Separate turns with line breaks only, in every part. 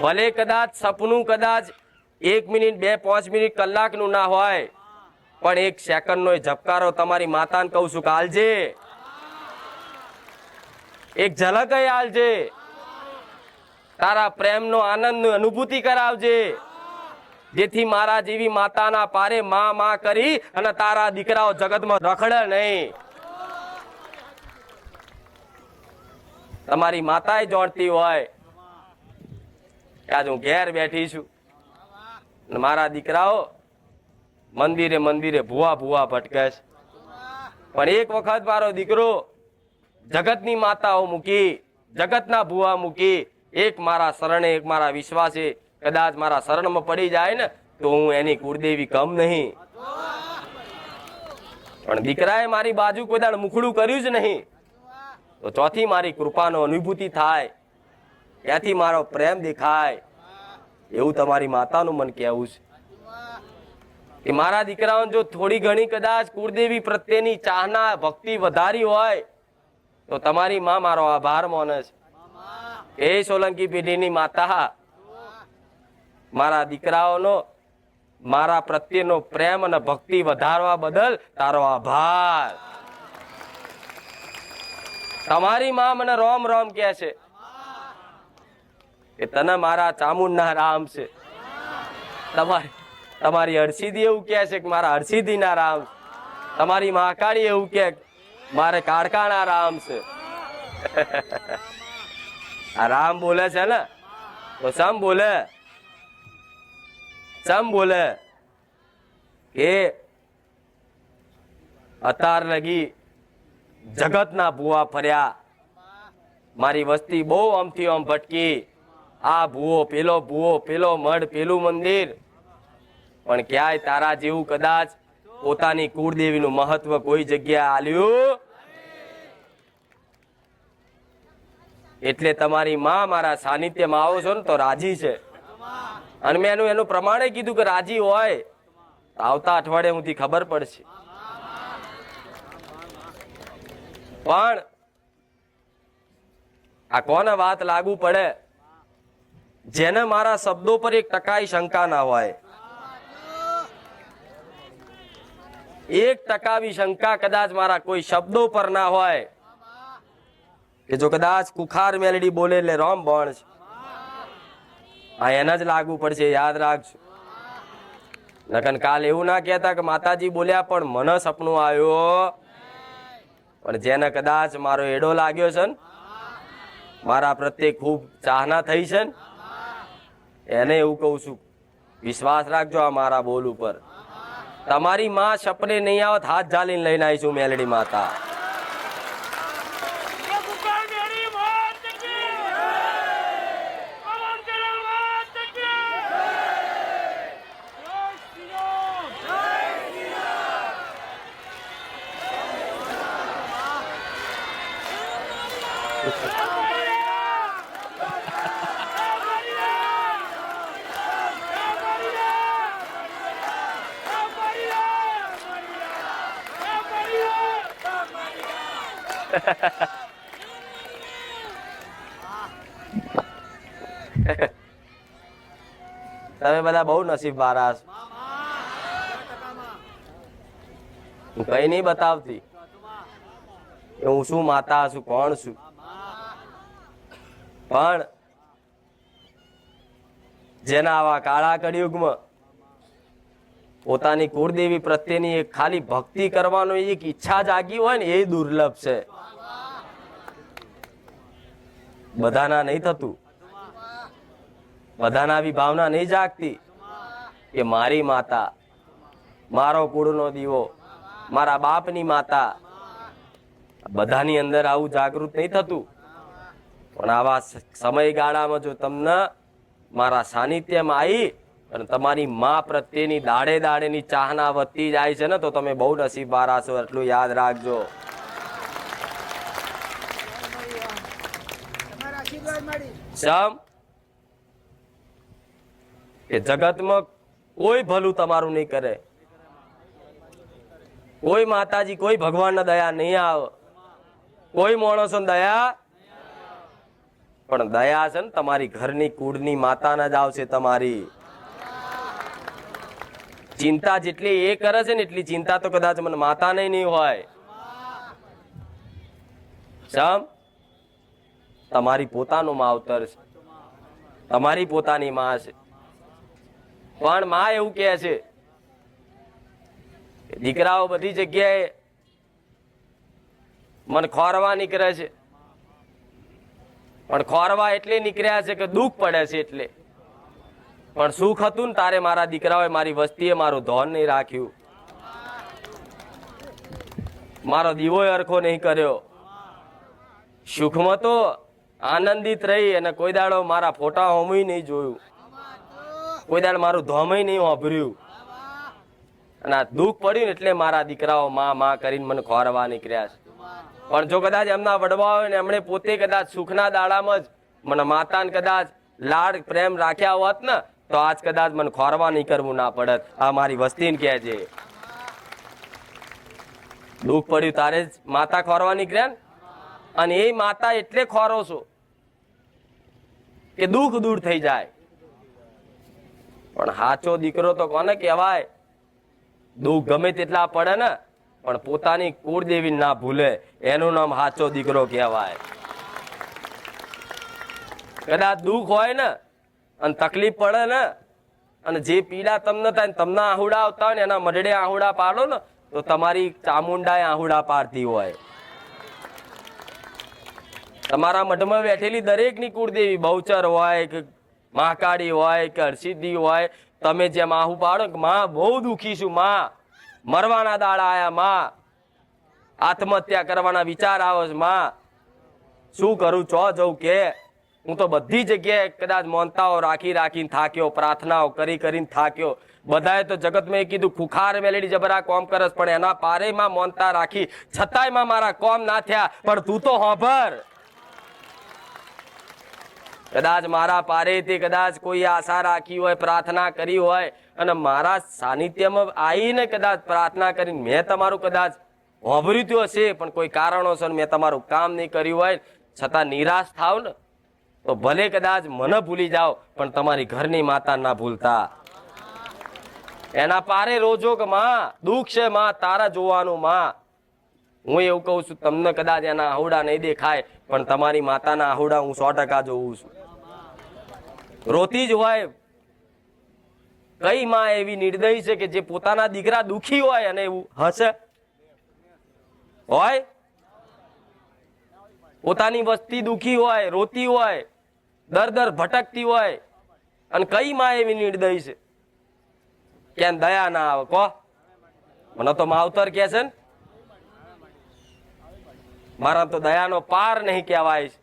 ભલે કદાચ સપનું કદાચ એક મિનિટ, બે, પાંચ મિનિટ કલાકનું ના હોય, પણ એક સેકન્ડનો એ ઝબકારો તમારી માતાને કહું છું કાલજે એક ઝલક આલજે. તારા પ્રેમનો આનંદની અનુભૂતિ કરાવજે. જેથી મારા જેવી માતાના પારે મા મા કરી અને તારા દીકરાઓ જગતમાં રખડે નહીં. તમારી માતાએ જોડતી હોય આજ હું ઘેર બેઠી છું. મારા દીકરાઓ મંદિરે મંદિરે ભૂવા ભૂવા ભટકે છે. પણ એક વખત મારો દીકરો જગતની માતાઓ મૂકી, જગતના ભૂવા મૂકી, એક મારા શરણે, એક મારા વિશ્વાસે કદાચ મારા શરણમાં પડી જાય ને, તો હું એની કુળદેવી કમ નહીં. પણ દીકરાએ મારી બાજુ કોઈ દાડ મુખડું કર્યું જ નહીં. તો ચોથી મારી કૃપાનો અનુભૂતિ થાય. ત્યાંથી મારો પ્રેમ દેખાય. એવું તમારી માતાનું મન કહેવું છે. કે મારા દીકરાઓને જો થોડી ઘણી કદાચ કુળદેવી પ્રત્યેની ચાહના, ભક્તિ વધારી હોય, તો તમારી માં મારો આભાર માને છે. એ સોલંકી પેઢીની માતા, મારા દીકરાઓનો, મારા પ્રત્યેનો પ્રેમ અને ભક્તિ વધારવા બદલ તારો આભાર. તમારી માં મને રોમ રોમ કહે છે. કે તને મારા ચામુંડના રામ છે. તમારી તમારી હરસિદ્ધિ એવું કહે છે કે મારા હરસિદ્ધિના રામ. તમારી મહાકાળી એવું કે મારે કાળકાના રામ છે. આ રામ બોલે છે ને? તો સમ બોલે? સમ બોલે? કે અતાર લગી જગતના ભૂવા ફર્યા. મારી વસ્તી બહુ આમથી આમ ભટકી. આ ભૂવો, પેલો ભૂવો, પેલો મઢ, પેલું મંદિર. પણ ક્યાંય તારા જેવું કદાચ પોતાની કુળદેવીનું મહત્વ કોઈ જગ્યાએ આલ્યું? એટલે તમારી માં મારા સાનિધ્યમાં આવો છો ને તો રાજી છે. અને મેં એનું એનું પ્રમાણે કીધું કે રાજી હોય. આવતા અઠવાડિયે સુધી ખબર પડશે. પણ આ કોને વાત લાગુ પડે? જેને મારા શબ્દો પર એક ટકાય શંકા ના હોય. એક ટકાવી શંકા કદાચ મારા કોઈ શબ્દો પર ના હોય. કે જો કદાચ કુખાર મેલડી બોલે એટલે રોમ બોણ છે. આ એને જ લાગુ પડશે, યાદ રાખજો. લગન કાલ એવું ના કહેતા કે માતાજી બોલ્યા, પણ મને સપનું આવ્યો. પણ જેને કદાચ મારો એડો લાગ્યો છે મારા પ્રત્યે ખૂબ ચાહના થઈ છે ને એને એવું કહું છું, વિશ્વાસ રાખજો આ મારા બોલ ઉપર. તમારી માં સપને નહીં આવત, હાથ ઝાલીને લઈને આવીશું મેલડી માતા. તમે બધા બહુ નસીબ વાળા કઈ નહીં બતાવતી. હું શું માતા છું, કોણ છું. પણ જેના આવા કાળા કળિયુગમાં પોતાની કુળદેવી પ્રત્યેની એક ખાલી ભક્તિ કરવાનો એક ઈચ્છા જાગી હોય ને એ દુર્લભ છે. બધાના નહીં થતું. બધાના આવી ભાવના નહીં જાગતી કે મારી માતા, મારો કુળનો દીવો, મારા બાપની માતા, બધાની અંદર આવું જાગૃત નહીં થતું. પણ આવા સમયગાળામાં જો તમને મારા સાનિધ્યમાં આવી અને તમારી મા પ્રત્યેની દાડે દાડેની ચાહના વધતી જાય છે ને તો તમે બહુ નસીબ છો એટલું યાદ રાખજો. એ કે જગતમાં કોઈ ભલું તમારું નહીં કરે. કોઈ માતાજી કોઈ ભગવાન દયા નહીં આવે. કોઈ માણસો દયા પણ દયા છે ને તમારી ઘરની કુળની માતાના જ આવશે તમારી. ચિંતા જેટલી એ કરે છે ને એટલી ચિંતા તો કદાચ મને માતાને નહીં હોય. સમ? તમારી પોતાનું માવતર છે. તમારી પોતાની માં છે. પણ માં એવું કહે છે દીકરાઓ બધી જગ્યાએ મને ખોરવા નીકળે છે. પણ ખોરવા એટલે નીકળ્યા છે કે દુઃખ પડે છે એટલે. પણ સુખ હતું ને તારે મારા દીકરાઓએ મારી વસ્તીએ મારું ધોન નહીં રાખ્યું. મારો દીવો અરખો નહીં કર્યો. સુખમાં તો આનંદિત રહી અને કોઈ દાડો મારા ફોટા હોમય નહીં જોયું. કોઈ દાડો મારું ધોમય નહીં વાપર્યું અને આ દુઃખ પડ્યું એટલે મારા દીકરાઓ માં માં કરીને મને ખોરવા નીકળ્યા છે. પણ જો કદાચ એમના વડવા હોય ને એમણે પોતે કદાચ સુખના દાડામાં જ મને માતાને કદાચ લાડ પ્રેમ રાખ્યા હોત ને તો આજ કદાચ મને ખોરવા નહીં કરવું ના પડત. આ મારી વસ્તીને કહે છે. દુઃખ પડ્યું તારે જ માતા ખોરવા નીકળ્યા ને? અને એ માતા એટલે ખોરો છો કે દુઃખ દૂર થઈ જાય. પણ હાચો દીકરો તો કોને કહેવાય? દુઃખ ગમે તેટલા પડે ને, પણ પોતાની કુળદેવી ના ભૂલે. એનું નામ હાચો દીકરો કહેવાય. કદાચ દુઃખ હોય ને અને તકલીફ પડે ને, અને જે પીડા તમને થાય તમને આહુડા આવતા હોય ને, એના મઢડે આહુડા પાડો ને, તો તમારી ચામુંડા આહુડા પાડતી હોય. તમારા મઢમાં બેઠેલી દરેકની કુળદેવી, બહુચર હોય કે મહાકાળી હોય કે હરસિદ્ધિ હોય, તમે જેમ આહુ પાડો માં, બહુ દુખી છું, માં. મરવાના દાડા આયા, માં. આત્મહત્યા કરવાના વિચાર આવે માં. શું કરું, ચો જવું કે? હું તો બધી જગ્યાએ કદાચ મોનતાઓ રાખી રાખીને થાક્યો, પ્રાર્થનાઓ કરી કરીને થાક્યો. બધાએ તો જગતમાં કીધું, ખુખાર મેલેડી જબરા કોમ કરસ, પણ એના પારેમાં મોનતા રાખી. છતાંયમાં મારા કોમ ના થયા, પણ તું તો હોભર. કદાચ મારા પારેથી કદાચ કોઈ આશા રાખી હોય, પ્રાર્થના કરી હોય, અને મારા સાનિધ્યમાં આવીને કદાચ પ્રાર્થના કરીને મેં તમારું કદાચ હોભર્યું હશે, પણ કોઈ કારણોસર મેં તમારું કામ નહીં કર્યું હોય. છતાં નિરાશ થાવ ને. તો ભલે કદાચ મને ભૂલી જાઓ, પણ તમારી ઘરની માતા ના ભૂલતા. એના પારે રોજો કે માં, દુઃખ છે માં, તારા જોવાનું માં. હું એવું કહું છું, તમને કદાચ એના આહુડા નહીં દેખાય, પણ તમારી માતાના આહુડા હું સો ટકા જોઉં છું. રોતી જ હોય. કઈ માં એવી નિર્દયી છે કે જે પોતાના દીકરા દુખી હોય અને એવું હશે હોય? પોતાની વસ્તી દુખી હોય, રોતી હોય. દર દર ભટકતી હોય અને કઈ માં એવી નિર્દય છે? કેમ દયા ના આવે. કો? મને તો માવતર કે છે ને મારા તો દયાનો પાર નહીં કહેવાય છે.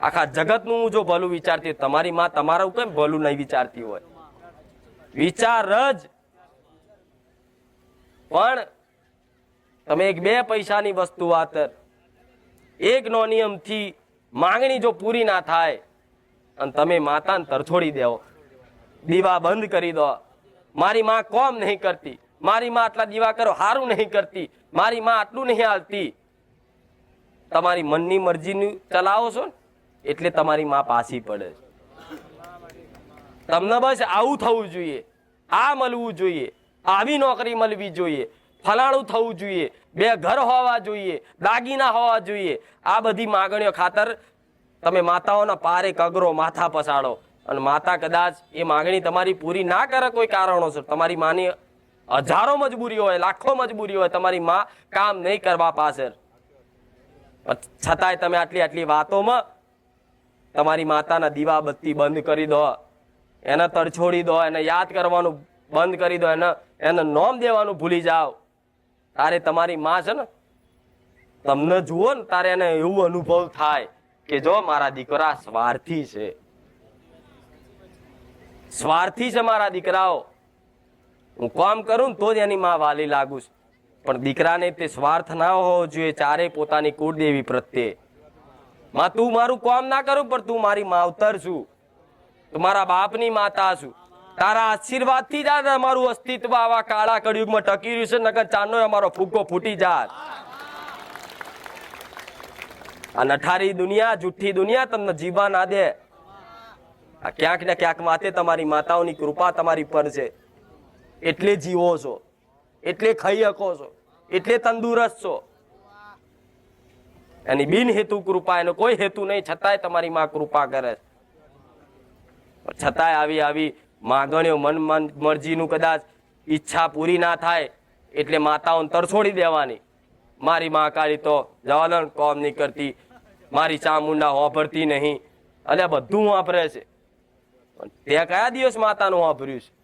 આખા જગતનું હું જો ભલું વિચારતી હોય, તમારી માં તમારું કેમ ભલું નહીં વિચારતી હોય? વિચાર જ. પણ તમે એક બે પૈસાની વસ્તુ વાતર એક નો નિયમથી માંગણી જો પૂરી ના થાય, અને તમે માતાને તરછોડી દેવો દીવા બંધ કરી દો. મારી માં કોમ નહીં કરતી, મારી માં આટલા દીવા કરો હારું નહીં કરતી, મારી માં આટલું નહીં હાલતી. તમારી મનની મરજીનું ચલાવો છો ને, એટલે તમારી માં પાછી પડે તમને બસ આવું થવું જોઈએ, આ મળવું જોઈએ, આવી નોકરી મળવી જોઈએ ફલાણું થવું જોઈએ. બે ઘર હોવા જોઈએ, દાગીના હોવા જોઈએ. આ બધી માગણીઓ ખાતર તમે માતાઓના પારે કગરો માથા પસાડો. અને માતા કદાચ એ માગણી તમારી પૂરી ના કરે કોઈ કારણોસર. તમારી માની હજારો મજબૂરી હોય, લાખો મજબૂરી હોય, તમારી માં કામ નહીં કરવા પાછળ. છતાંય તમે આટલી આટલી વાતોમાં તમારી માતાના દીવા બત્તી બંધ કરી દો. એને તડછોડી દો, એને યાદ કરવાનું બંધ કરી દો, એને એને નોમ દેવાનું ભૂલી જાઓ. તારે તમારી માં છે ને, તમને જુઓ ને, તારે એને એવું અનુભવ થાય કે જો મારા દીકરા સ્વાર્થી છે. સ્વાર્થી છે મારા દીકરાઓ. હું કામ કરું તો જ એની માં વાલી લાગુ છું. પણ દીકરાને તે સ્વાર્થ ના હોવો જોઈએ, ચારે પોતાની કુળદેવી પ્રત્યે. માં, તું મારું કામ ના કરું, પણ તું મારી માવતર છું. તું મારા બાપની માતા છું. તારા આશીર્વાદથી જ અમારું અસ્તિત્વ આવા કાળા કળિયુગમાં ટકી રહ્યું છે નગર ચાંદનો અમારો ફૂગો ફૂટી જાત. આ નઠારી દુનિયા જુઠ્ઠી દુનિયા તમને જીવા ના દે. આ ક્યાંક ને ક્યાંક માતે તમારી માતાઓની કૃપા તમારી પર છે. એટલે જીવો છો. એટલે ખાઈ શકો છો. એટલે તંદુરસ્ત છો. એની બિન હેતુ કૃપા, એનો કોઈ હેતુ નહીં, છતાંય તમારી માં કૃપા કરે છતાંય આવી આવી માગણીઓ મન મરજીનું કદાચ ઈચ્છા પૂરી ના થાય, એટલે માતાઓને તરછોડી દેવાની. મારી માં કાળી તો જવાદન કોમ નહીં કરતી, મારી ચામુંડા હોભરતી નહીં. અને બધું વાપરે છે. તે કયા દિવસ માતાનું વાપર્યું છે?